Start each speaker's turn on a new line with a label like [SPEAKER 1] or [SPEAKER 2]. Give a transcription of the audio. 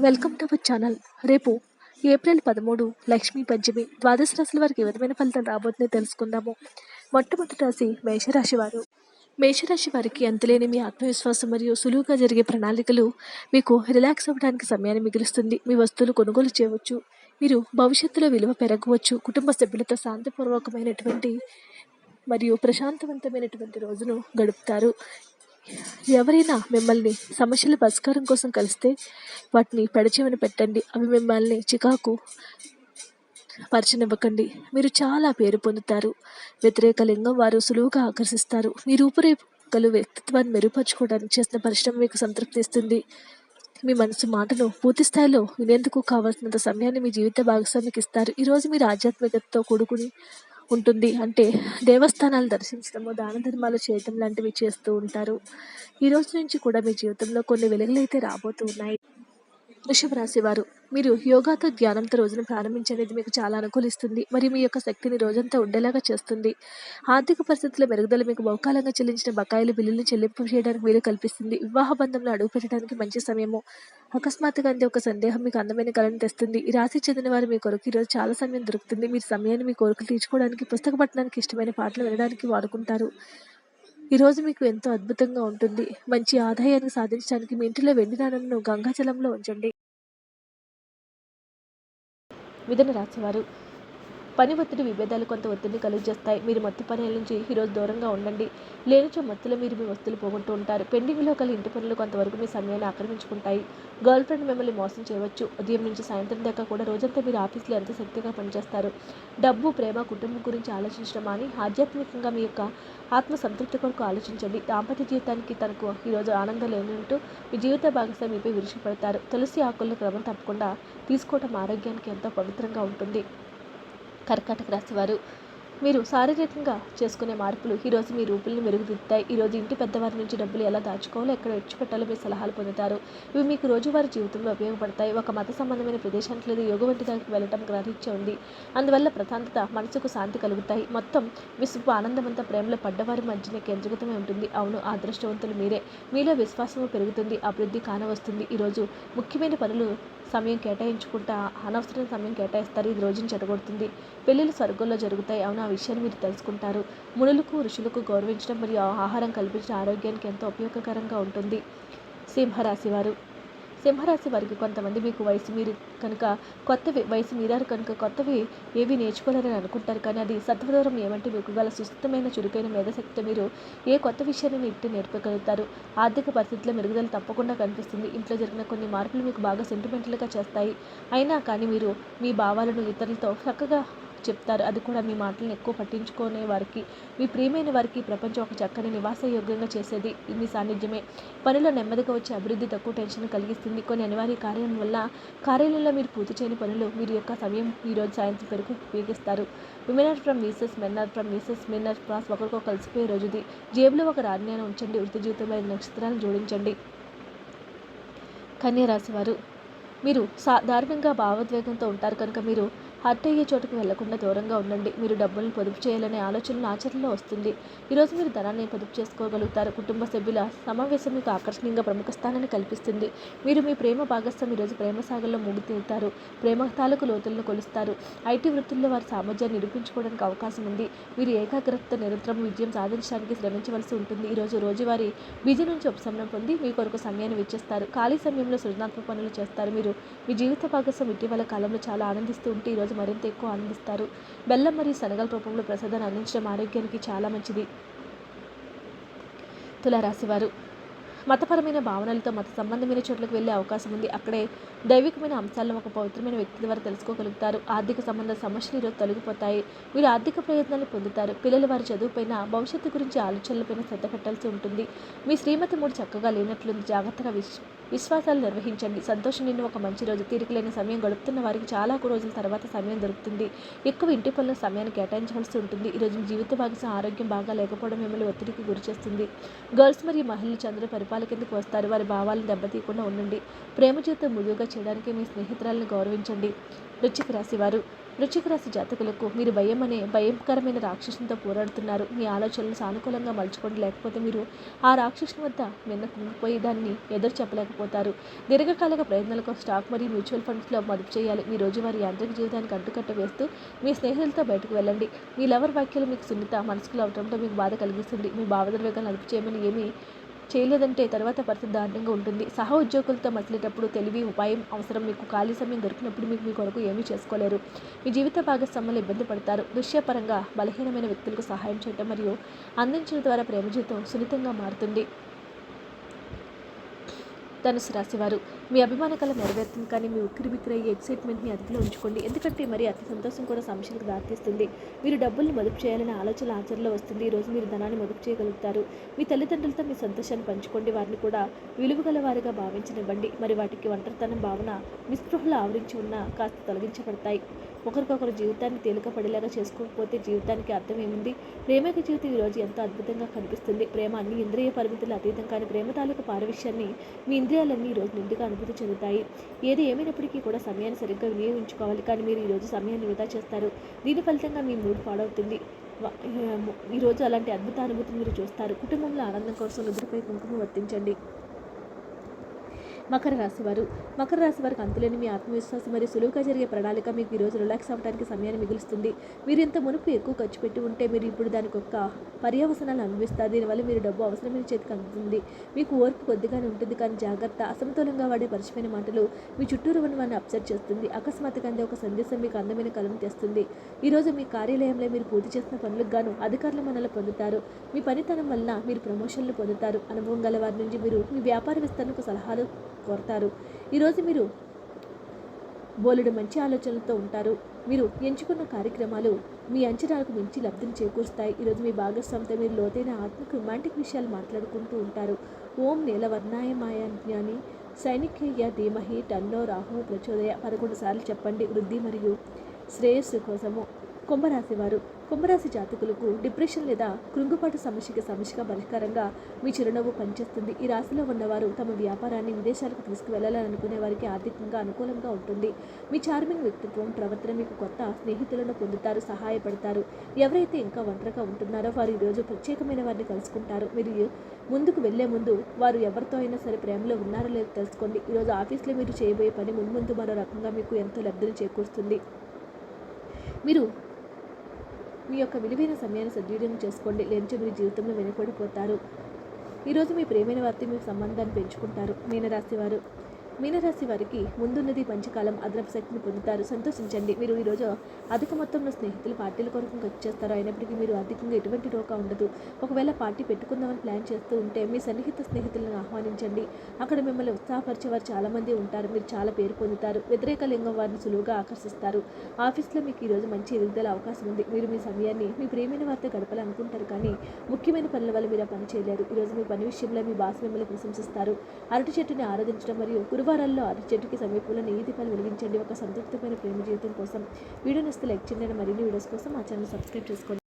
[SPEAKER 1] Welcome to our channel. రేపు April పదమూడు లక్ష్మీ పంచమి ద్వాదశ రాశుల వారికి ఏ విధమైన ఫలితం రాబోతుందో తెలుసుకుందాము. మొట్టమొదటి రాశి మేషరాశి వారు. మేషరాశి వారికి అంతలేని మీ ఆత్మవిశ్వాసం మరియు సులువుగా జరిగే ప్రణాళికలు మీకు రిలాక్స్ అవ్వడానికి సమయాన్ని మిగులుస్తుంది. మీ వస్తువులు కొనుగోలు చేయవచ్చు. మీరు భవిష్యత్తులో విలువ పెరగవచ్చు. కుటుంబ సభ్యులతో శాంతిపూర్వకమైనటువంటి మరియు ప్రశాంతవంతమైనటువంటి రోజును గడుపుతారు. ఎవరైనా మిమ్మల్ని సమస్యల పరిష్కారం కోసం కలిస్తే వాటిని పెడచెవిన పెట్టండి. అవి మిమ్మల్ని చికాకు పరిచనివ్వకండి. మీరు చాలా పేరు పొందుతారు. వ్యతిరేక లింగం వారు సులువుగా ఆకర్షిస్తారు. మీ రూపురేఖలు వ్యక్తిత్వాన్ని మెరుగుపరచుకోవడానికి చేసిన పరిశ్రమ మీకు సంతృప్తిస్తుంది మీ మనసు మాటను పూర్తి స్థాయిలో వినేందుకు కావాల్సినంత సమయాన్ని మీ జీవిత భాగస్వామికి ఇస్తారు. ఈరోజు మీరు ఆధ్యాత్మికతతో కూడుకుని ఉంటుంది. అంటే దేవస్థానాలు దర్శించడము దాన ధర్మాలు చేయటం లాంటివి చేస్తూ ఉంటారు. ఈ రోజు నుంచి కూడా మీ జీవితంలో కొన్ని వెలుగులు అయితే రాబోతూ ఉన్నాయి. వృషభ రాశి వారు మీరు యోగాతో ధ్యానంతో రోజును ప్రారంభించనేది మీకు చాలా అనుకూలిస్తుంది. మరియు మీ యొక్క శక్తిని రోజంతా ఉండేలాగా చేస్తుంది. ఆర్థిక పరిస్థితుల మెరుగుదల మీకు బహుకాలంగా చెల్లించిన బకాయిలు బిల్లులను చెల్లింపు చేయడానికి వీలు కల్పిస్తుంది. వివాహ బంధంలో అడుగు పెట్టడానికి మంచి సమయము అకస్మాత్తుగా అంతే ఒక సందేహం మీకు అందమైన కళను తెస్తుంది. ఈ రాశి చెందిన వారు మీ కొరకు ఈరోజు చాలా సమయం దొరుకుతుంది. మీరు సమయాన్ని మీ కోరికలు తీర్చుకోవడానికి పుస్తక పట్టణానికి ఇష్టమైన పాటలు వినడానికి వాడుకుంటారు. ఈరోజు మీకు ఎంతో అద్భుతంగా ఉంటుంది. మంచి ఆదాయాన్ని సాధించడానికి మీ ఇంటిలో వెండి నాణ్యంను గంగాజలంలో ఉంచండి. మిథున రాశివారు పని ఒత్తిడి విభేదాలు కొంత ఒత్తిడిని కలుగజేస్తాయి మీరు మత్తు పనుల నుంచి ఈరోజు దూరంగా ఉండండి. లేనిచో మత్తులో మీరు మీ వస్తువులు పోగొట్టు ఉంటారు. పెండింగ్లో కలి ఇంటి పనులు కొంతవరకు మీ సమయాన్ని ఆక్రమించుకుంటాయి. గర్ల్ ఫ్రెండ్ మిమ్మల్ని మోసం చేయవచ్చు. ఉదయం నుంచి సాయంత్రం దాకా కూడా రోజంతా మీరు ఆఫీస్లో ఎంత శక్తిగా పనిచేస్తారు? డబ్బు ప్రేమ కుటుంబం గురించి ఆలోచించడం అని ఆధ్యాత్మికంగా మీ యొక్క ఆత్మ సంతృప్తి కొరకు ఆలోచించండి. దాంపత్య జీవితానికి తనకు ఈరోజు ఆనందం లేనంటూ మీ జీవిత భాగస్వామి మీపై విరుచిపడతారు తులసి ఆకులను క్రమం తప్పకుండా తీసుకోవడం ఆరోగ్యానికి ఎంతో పవిత్రంగా ఉంటుంది. కర్కాటక రాశి వారు. మీరు శారీరకంగా చేసుకునే మార్పులు ఈరోజు మీ రూపుల్ని మెరుగుదిద్దుతాయి ఈరోజు ఇంటి పెద్దవారి నుంచి డబ్బులు ఎలా దాచుకోవాలో ఎక్కడ విడిచిపెట్టాలో మీ సలహాలు పొందుతారు. ఇవి మీకు రోజువారీ జీవితంలో ఉపయోగపడతాయి. ఒక మత సంబంధమైన ప్రదేశానికి లేదా యోగ వంటి దానికి వెళ్ళటం గ్రహించే ఉంది. అందువల్ల ప్రశాంతత మనసుకు శాంతి కలుగుతాయి. మొత్తం విసుపు ఆనందమంతా ప్రేమలో పడ్డవారి మధ్యనే కేంద్రీకృతమై ఉంటుంది. అవును అదృష్టవంతులు మీరే. మీలో విశ్వాసము పెరుగుతుంది అభివృద్ధి కానవస్తుంది. ఈరోజు ముఖ్యమైన పనులు సమయం కేటాయించుకుంటా అనవసరం సమయం కేటాయిస్తారు. ఇది రోజును చెడగొడుతుంది. పెళ్ళిళ్ళు స్వర్గంలో జరుగుతాయి. అవును ఆ విషయాన్ని మీరు తెలుసుకుంటారు. మునులకు ఋషులకు గౌరవించడం మరియు ఆహారం కల్పించడం ఆరోగ్యానికి ఎంతో ఉపయోగకరంగా ఉంటుంది. సింహరాశి వారు. సింహరాశి వారికి కొంతమంది మీకు వయసు మీరు కనుక కొత్తవి వయసు మీరారు కనుక కొత్తవి ఏవి నేర్చుకోలేరని అనుకుంటారు. కానీ అది సత్వదూరం ఏమంటే మీకు గల సుస్థితమైన చురుకైన మేధశక్తి మీరు ఏ కొత్త విషయాన్ని ఇట్టి నేర్పగలుగుతారు ఆర్థిక పరిస్థితుల్లో మెరుగుదల తప్పకుండా కనిపిస్తుంది. ఇంట్లో జరిగిన కొన్ని మార్పులు మీకు బాగా సెంటిమెంటల్గా చేస్తాయి. అయినా కానీ మీరు మీ భావాలను ఇతరులతో చక్కగా చెప్తారు. అది కూడా మీ మాటలను ఎక్కువ పట్టించుకునే వారికి మీ ప్రియమైన వారికి ప్రపంచం ఒక చక్కని నివాసయోగ్యంగా చేసేది. మీ సాన్నిధ్యమే. పనిలో నెమ్మదిగా వచ్చే అభివృద్ధి తక్కువ టెన్షన్ కలిగిస్తుంది. కొన్ని అనివార్య కార్యం వల్ల కార్యాలయంలో మీరు పూర్తి చేయని పనులు మీరు యొక్క సమయం ఈరోజు సాయంత్రం వరకు ఉపయోగిస్తారు. విమెనర్ ఫ్రమ్ మీసెస్ మెన్నర్ ఫ్రమ్ మీసెస్ మిన్నర్ క్లాస్ ఒకరికొక కలిసిపోయే రోజుది. జేబులో ఒక రాజ్ఞానం ఉంచండి. వృత్తి జీవితంలో ఐదు నక్షత్రాలను జోడించండి. కన్యరాశి వారు మీరు సాధారణంగా భావోద్వేగంతో ఉంటారు కనుక మీరు అయ్యే చోటుకు వెళ్ళకుండా దూరంగా ఉండండి. మీరు డబ్బులను పొదుపు చేయాలనే ఆలోచనలు ఆచరణలో వస్తుంది. ఈరోజు మీరు ధనాన్ని పొదుపు చేసుకోగలుగుతారు. కుటుంబ సభ్యుల సమావేశం మీకు ఆకర్షణీయంగా ప్రముఖ స్థానాన్ని కల్పిస్తుంది. మీరు మీ ప్రేమ భాగస్వామి ఈరోజు ప్రేమ సాగర్లో ముగి ప్రేమ తాలూకు లోతులను కొలుస్తారు. ఐటీ వృత్తుల్లో వారి సామర్థ్యాన్ని నిరూపించుకోవడానికి అవకాశం ఉంది. మీరు ఏకాగ్రత నిరంతరం విజయం సాధించడానికి శ్రమించవలసి ఉంటుంది. ఈరోజు రోజువారీ బిజీ నుంచి ఉపశమనం పొంది మీ కొరకు సమయాన్ని విచ్చేస్తారు. ఖాళీ సమయంలో సృజనాత్మక పనులు చేస్తారు. మీరు మీ జీవిత భాగస్వామి ఇటీవల కాలంలో చాలా ఆనందిస్తూ ఉంటే ఈరోజు మరింత ఎక్కువ ఆనందిస్తారు బెల్లం మరియు శనగల రూపంలో ప్రసాదాన్ని అందించడం ఆరోగ్యానికి చాలా మంచిది. తులారాశివారు మతపరమైన భావనలతో మత సంబంధమైన చోట్లకు వెళ్ళే అవకాశం ఉంది. అక్కడే దైవికమైన అంశాలను ఒక పవిత్రమైన వ్యక్తి ద్వారా తెలుసుకోగలుగుతారు. ఆర్థిక సంబంధ సమస్యలు ఈరోజు తొలగిపోతాయి. వీరు ఆర్థిక ప్రయోజనాలు పొందుతారు. పిల్లలు వారి చదువుపైన భవిష్యత్తు గురించి ఆలోచనలపైన శ్రద్ధ పెట్టాల్సి ఉంటుంది. మీ శ్రీమతి మూడు చక్కగా లేనట్లుంది. జాగ్రత్తగా విష్ విశ్వాసాలు నిర్వహించండి. సంతోషం నిన్ను ఒక మంచి రోజు తీరికలేని సమయం గడుపుతున్న వారికి చాలా రోజుల తర్వాత సమయం దొరుకుతుంది. ఎక్కువ ఇంటి పనుల సమయాన్ని కేటాయించవలసి ఉంటుంది. ఈరోజు జీవిత భాగస్వామి ఆరోగ్యం బాగా లేకపోవడం మిమ్మల్ని ఒత్తిడికి గురిచేస్తుంది గర్ల్స్ మరియు మహిళలు చంద్ర పరిపాల కిందకు వస్తారు? వారి భావాలను దెబ్బతీయకుండా ఉండండి. ప్రేమ జీవితం మృదువుగా చేయడానికి మీ స్నేహితురాలను గౌరవించండి. వృచ్చిక రాశి వారు. వృచ్చిక రాశి జాతకులకు మీరు భయం అనే భయంకరమైన రాక్షసునితో పోరాడుతున్నారు. మీ ఆలోచనలు సానుకూలంగా మలుచుకోండి. లేకపోతే మీరు ఆ రాక్షసుని వద్ద నిన్న కుంగిపోయి దాన్ని ఎదురు చెప్పలేకపోతారు. దీర్ఘకాలిక ప్రయత్నాలకు స్టాక్ మరియు మ్యూచువల్ ఫండ్స్లో మదుపు చేయాలి. మీ రోజువారీ యాంత్రిక జీవితానికి అడ్డుకట్ట వేస్తూ మీ స్నేహితులతో బయటకు వెళ్ళండి. మీ లవర్ వ్యాఖ్యలు మీకు సున్నిత మనసులో అవటంతో మీకు బాధ కలిగిస్తుంది. మీ భావోద్వేగాలను అదుపు చేయమని ఏమీ చేయలేదంటే తర్వాత పరిస్థితి దారుణంగా ఉంటుంది. సహ ఉద్యోగులతో మసిలేటప్పుడు తెలివి ఉపాయం అవసరం. మీకు ఖాళీ సమయం దొరికినప్పుడు మీకు మీ కొరకు ఏమీ చేసుకోలేరు. మీ జీవిత భాగస్వాములు ఇబ్బంది పడతారు. దృశ్యపరంగా బలహీనమైన వ్యక్తులకు సహాయం చేయడం మరియు అందించడం ద్వారా ప్రేమ జీవితం సున్నితంగా మారుతుంది. ధనుసు రాశివారు. మీ అభిమాన కళ నెరవేరుతుంది కానీ మీ ఉక్కిరి బిక్కిరి అయ్యే ఎక్సైట్మెంట్ని అదుపులో ఉంచుకోండి. ఎందుకంటే మరి అతి సంతోషం కూడా సమస్యలకు దారితీస్తుంది. మీరు డబ్బుల్ని మదుపు చేయాలనే ఆలోచన ఆచరణలో వస్తుంది. ఈరోజు రోజు మీరు ధనాన్ని మదుపు చేయగలుగుతారు. మీ తల్లిదండ్రులతో మీ సంతోషాన్ని పంచుకోండి. వారిని కూడా విలువగల వారిగా భావించనివ్వండి. మరి వాటికి ఒంటరితనం భావన నిస్పృహలు ఆవరించి ఉన్న కాస్త తొలగించబడతాయి. ఒకరికొకరు జీవితాన్ని తేలిక పడేలాగా చేసుకోకపోతే జీవితానికి అర్థం ఏముంది? ప్రేమకి జీవితం ఈరోజు ఎంతో అద్భుతంగా కనిపిస్తుంది? ప్రేమ అన్ని ఇంద్రియ పరిమితులు అతీతం కానీ ప్రేమ తాలూకు పారవిష్యాన్ని మీ ఇంద్రియాలన్నీ ఈరోజు నిండుగా అనుభూతి చెందుతాయి. ఏది ఏమైనప్పటికీ కూడా సమయాన్ని సరిగ్గా వినియోగించుకోవాలి. కానీ మీరు ఈరోజు సమయాన్ని వృధా చేస్తారు. దీని ఫలితంగా మీ మూడ్ పాడవుతుంది. ఈరోజు అలాంటి అద్భుత అనుభూతిని మీరు చూస్తారు. కుటుంబంలో ఆనందం కోసం నిద్రపై కుంకుమ వర్తించండి మకర రాశి వారు. మకర రాశి వారికి అంతులేని మీ ఆత్మవిశ్వాసం మరియు సులువుగా జరిగే ప్రణాళిక మీకు ఈరోజు రిలాక్స్ అవ్వడానికి సమయాన్ని మిగులుస్తుంది. మీరు ఇంత మునుపు ఎక్కువ ఖర్చు పెట్టి ఉంటే మీరు ఇప్పుడు దానికి ఒక పర్యవసనాలు అనుభవిస్తారు. దీనివల్ల మీరు డబ్బు అవసరమైన చేతికి అందుతుంది. మీకు ఓర్పు కొద్దిగానే ఉంటుంది కానీ జాగ్రత్త అసమతులంగా వాడే పరిచయమైన మాటలు మీ చుట్టూరు ఉన్న వారిని అప్సెట్ చేస్తుంది. అకస్మాత్తుగా అందే ఒక సందేశం మీకు అందమైన కలను తెస్తుంది. ఈరోజు మీ కార్యాలయంలో మీరు పూర్తి చేసిన పనులకు గాను అధికారుల మనల్ని పొందుతారు. మీ పనితనం వలన మీరు ప్రమోషన్లు పొందుతారు. అనుభవం గల వారి నుంచి మీరు మీ వ్యాపార విస్తరణకు సలహాలు కోరతారు. ఈరోజు మీరు బోలెడు మంచి ఆలోచనలతో ఉంటారు. మీరు ఎంచుకున్న కార్యక్రమాలు మీ అంచనాలకు మించి లబ్ధిని చేకూరుస్తాయి. ఈరోజు మీ భాగస్వామితో మీరు లోతైన ఆత్మకు రొమాంటిక్ విషయాలు మాట్లాడుకుంటూ ఉంటారు. ఓం నీలవర్ణాయ మాయా జ్ఞాని సైనికేయ ధీమహి టన్నో రాహు ప్రచోదయ పదకొండు సార్లు చెప్పండి. వృద్ధి మరియు శ్రేయస్సు కోసము కుంభరాశి వారు కుంభరాశి జాతకులకు డిప్రెషన్ లేదా కృంగుపాటు సమస్యకి సమస్యగా పరిష్కారంగా మీ చిరునవ్వు పనిచేస్తుంది. ఈ రాశిలో ఉన్నవారు తమ వ్యాపారాన్ని విదేశాలకు తీసుకువెళ్ళాలని అనుకునే వారికి ఆర్థికంగా అనుకూలంగా ఉంటుంది. మీ చార్మింగ్ వ్యక్తిత్వం ప్రవర్తన మీకు కొత్త స్నేహితులను పొందుతారు సహాయపడతారు. ఎవరైతే ఇంకా ఒంటరిగా ఉంటున్నారో వారు ఈరోజు ప్రత్యేకమైన వారిని కలుసుకుంటారు. మీరు ముందుకు వెళ్ళే ముందు వారు ఎవరితో అయినా సరే ప్రేమలో ఉన్నారో లేదో తెలుసుకోండి. ఈరోజు ఆఫీస్లో మీరు చేయబోయే పని మున్ముందు మరో రకంగా మీకు ఎంతో లబ్ధిని చేకూరుస్తుంది. మీరు మీ యొక్క విలువైన సమయాన్ని సద్వినియోగం చేసుకోండి. లేనిచో మీరు జీవితంలో వెనుకబడిపోతారు. ఈరోజు మీ ప్రేమైన వారితో మీ సంబంధాన్ని పెంచుకుంటారు. మీన వారు. మీనరాశి వారికి ముందున్నది మంచికాలం అదనపు శక్తిని పొందుతారు. సంతోషించండి. మీరు ఈరోజు అధిక మొత్తంలో స్నేహితులు పార్టీల కొరకు ఖర్చు చేస్తారు అయినప్పటికీ మీరు అధికంగా ఎటువంటి రోకా ఉండదు. ఒకవేళ పార్టీ పెట్టుకుందామని ప్లాన్ చేస్తూ ఉంటే మీ సన్నిహిత స్నేహితులను ఆహ్వానించండి. అక్కడ మిమ్మల్ని ఉత్సాహపరిచే వారు చాలామంది ఉంటారు. మీరు చాలా పేరు పొందుతారు. వ్యతిరేక లింగం వారిని సులువుగా ఆకర్షిస్తారు. ఆఫీస్లో మీకు ఈరోజు మంచి ఎదుగుదల అవకాశం ఉంది. మీరు మీ సమయాన్ని మీ ప్రేమైన వారితో గడపాలనుకుంటారు కానీ ముఖ్యమైన పనుల వల్ల మీరు ఆ పని చేయలేరు. ఈరోజు మీ పని విషయంలో మీ బాస్ మిమ్మల్ని ప్రశంసిస్తారు. అరటి చెట్టుని ఆరాధించడం మరియు గురువారాల్లో అరటి చెట్టుకి సమీపంలో నెయ్యి దీపాలు వెలిగించండి. ఒక సంతృప్తమైన ప్రేమ జీవితం కోసం వీడియో ఇస్తే లైక్ చేయండి. మరిన్ని వీడియోస్ కోసం మా ఛానల్ సబ్స్క్రైబ్ చేసుకోండి.